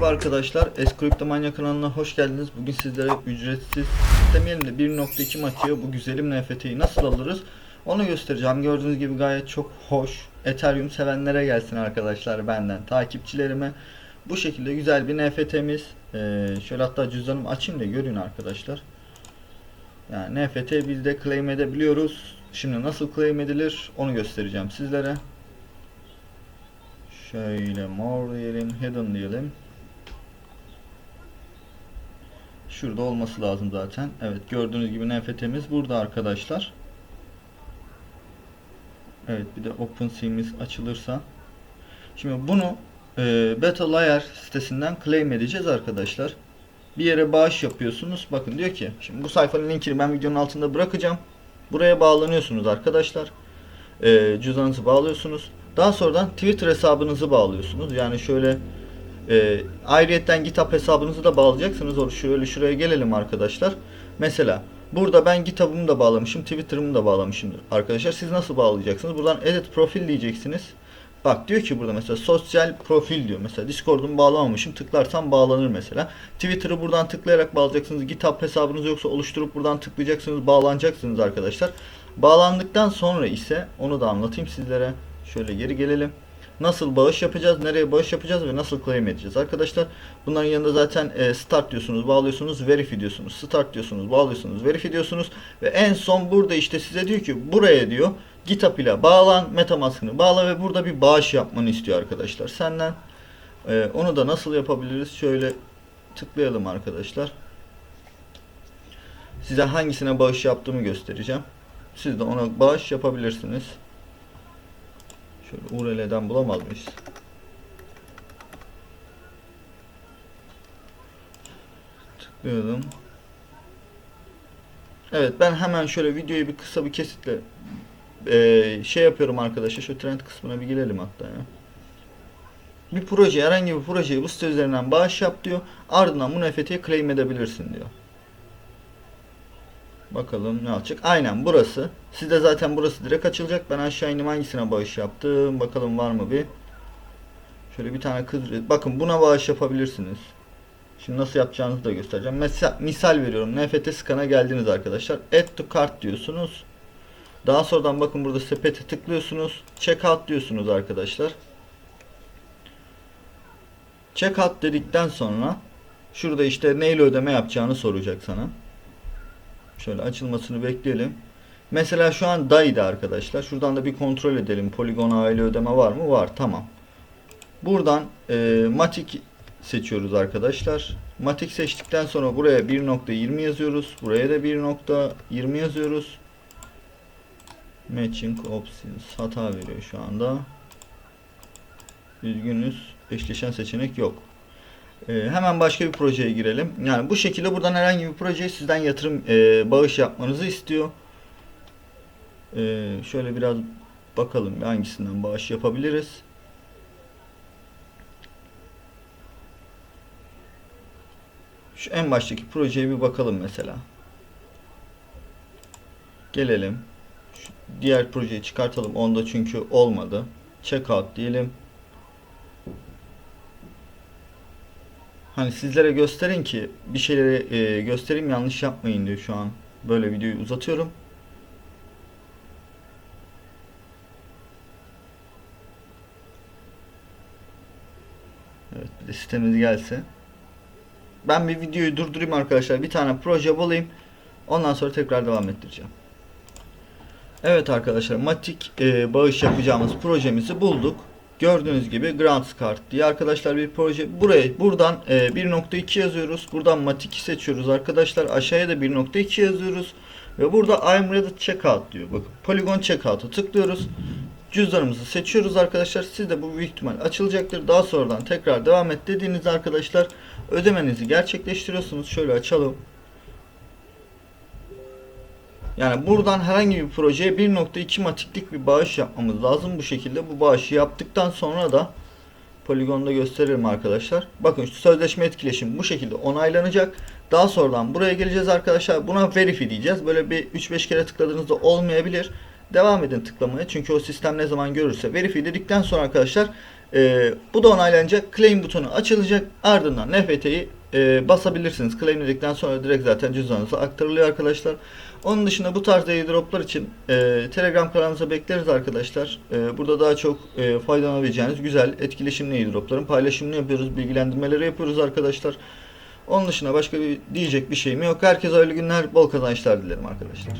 Merhaba arkadaşlar, Eskriptomanya kanalına hoş geldiniz. Bugün sizlere ücretsiz demeyelim de 1.2 Mati'ye bu güzelim NFT'yi nasıl alırız onu göstereceğim. Gördüğünüz gibi gayet çok hoş. Ethereum sevenlere gelsin arkadaşlar benden, takipçilerime. Bu şekilde güzel bir NFT'miz. Ee, şöyle hatta cüzdanımı açayım da görün arkadaşlar. Yani NFT biz de claim edebiliyoruz. Şimdi nasıl claim edilir onu göstereceğim sizlere. Şöyle more diyelim, hidden diyelim. Şurada olması lazım zaten. Evet gördüğünüz gibi NFT'miz burada arkadaşlar. Evet bir de OpenSea'miz açılırsa. Şimdi bunu e, Beta sitesinden claim edeceğiz arkadaşlar. Bir yere bağış yapıyorsunuz. Bakın diyor ki şimdi bu sayfanın linkini ben videonun altında bırakacağım. Buraya bağlanıyorsunuz arkadaşlar. E, cüzdanınızı bağlıyorsunuz. Daha sonradan Twitter hesabınızı bağlıyorsunuz. Yani şöyle e, ayrıyetten GitHub hesabınızı da bağlayacaksınız. Or şöyle şuraya gelelim arkadaşlar. Mesela burada ben GitHub'ımı da bağlamışım, Twitter'ımı da bağlamışım arkadaşlar. Siz nasıl bağlayacaksınız? Buradan edit profil diyeceksiniz. Bak diyor ki burada mesela sosyal profil diyor. Mesela Discord'umu bağlamamışım. Tıklarsam bağlanır mesela. Twitter'ı buradan tıklayarak bağlayacaksınız. GitHub hesabınız yoksa oluşturup buradan tıklayacaksınız. Bağlanacaksınız arkadaşlar. Bağlandıktan sonra ise onu da anlatayım sizlere. Şöyle geri gelelim. Nasıl bağış yapacağız, nereye bağış yapacağız ve nasıl claim edeceğiz arkadaşlar. Bunların yanında zaten e, start diyorsunuz, bağlıyorsunuz, verify diyorsunuz. Start diyorsunuz, bağlıyorsunuz, verify diyorsunuz. Ve en son burada işte size diyor ki buraya diyor GitHub ile bağlan, Metamask'ını bağla ve burada bir bağış yapmanı istiyor arkadaşlar senden. E, onu da nasıl yapabiliriz? Şöyle tıklayalım arkadaşlar. Size hangisine bağış yaptığımı göstereceğim. Siz de ona bağış yapabilirsiniz. Şöyle URL'den bulamaz mıyız? Tıklayalım. Evet ben hemen şöyle videoyu bir kısa bir kesitle eee, şey yapıyorum arkadaşlar. Şu trend kısmına bir girelim hatta ya. Bir proje, herhangi bir projeyi bu site üzerinden bağış yap diyor. Ardından bu NFT'yi claim edebilirsin diyor. Bakalım ne alacak. Aynen burası. Sizde zaten burası direkt açılacak. Ben aşağı indim hangisine bağış yaptım. Bakalım var mı bir. Şöyle bir tane kız. Bakın buna bağış yapabilirsiniz. Şimdi nasıl yapacağınızı da göstereceğim. Mesela misal veriyorum. NFT scan'a geldiniz arkadaşlar. Add to cart diyorsunuz. Daha sonradan bakın burada sepete tıklıyorsunuz. Checkout diyorsunuz arkadaşlar. Checkout dedikten sonra şurada işte neyle ödeme yapacağını soracak sana. Şöyle açılmasını bekleyelim. Mesela şu an DAI'de arkadaşlar. Şuradan da bir kontrol edelim. Polygon aile ödeme var mı? Var. Tamam. Buradan e, Matic seçiyoruz arkadaşlar. Matic seçtikten sonra buraya 1.20 yazıyoruz. Buraya da 1.20 yazıyoruz. Matching options hata veriyor şu anda. Üzgünüz. Eşleşen seçenek yok. Ee, hemen başka bir projeye girelim. Yani bu şekilde buradan herhangi bir projeye sizden yatırım e, bağış yapmanızı istiyor. Ee, şöyle biraz bakalım hangisinden bağış yapabiliriz. Şu en baştaki projeye bir bakalım mesela. Gelelim. Şu diğer projeyi çıkartalım. Onda çünkü olmadı. Checkout diyelim. Hani sizlere gösterin ki bir şeyleri e, göstereyim yanlış yapmayın diyor şu an. Böyle videoyu uzatıyorum. Evet bir de sitemiz gelse. Ben bir videoyu durdurayım arkadaşlar. Bir tane proje bulayım. Ondan sonra tekrar devam ettireceğim. Evet arkadaşlar Matic e, bağış yapacağımız projemizi bulduk. Gördüğünüz gibi Grants Card diye arkadaşlar bir proje. Buraya buradan e, 1.2 yazıyoruz. Buradan Matic'i seçiyoruz arkadaşlar. Aşağıya da 1.2 yazıyoruz. Ve burada I'm ready to check out diyor. Bakın Polygon checkout'a tıklıyoruz. Cüzdanımızı seçiyoruz arkadaşlar. Siz de bu büyük ihtimal açılacaktır. Daha sonradan tekrar devam et dediğinizde arkadaşlar ödemenizi gerçekleştiriyorsunuz. Şöyle açalım. Yani buradan herhangi bir projeye 1.2 matiklik bir bağış yapmamız lazım. Bu şekilde bu bağışı yaptıktan sonra da poligonda gösteririm arkadaşlar. Bakın şu sözleşme etkileşim bu şekilde onaylanacak. Daha sonradan buraya geleceğiz arkadaşlar. Buna verify diyeceğiz. Böyle bir 3-5 kere tıkladığınızda olmayabilir. devam edin tıklamaya. Çünkü o sistem ne zaman görürse verify dedikten sonra arkadaşlar e, bu da onaylanacak. Claim butonu açılacak. Ardından NFT'yi e, basabilirsiniz. Claim dedikten sonra direkt zaten cüzdanınıza aktarılıyor arkadaşlar. Onun dışında bu tarz airdroplar için e, Telegram kanalımıza bekleriz arkadaşlar. E, burada daha çok e, faydalanabileceğiniz güzel etkileşimli airdropların paylaşımını yapıyoruz. Bilgilendirmeleri yapıyoruz arkadaşlar. Onun dışında başka bir diyecek bir şeyim yok. Herkese hayırlı günler, bol kazançlar dilerim arkadaşlar.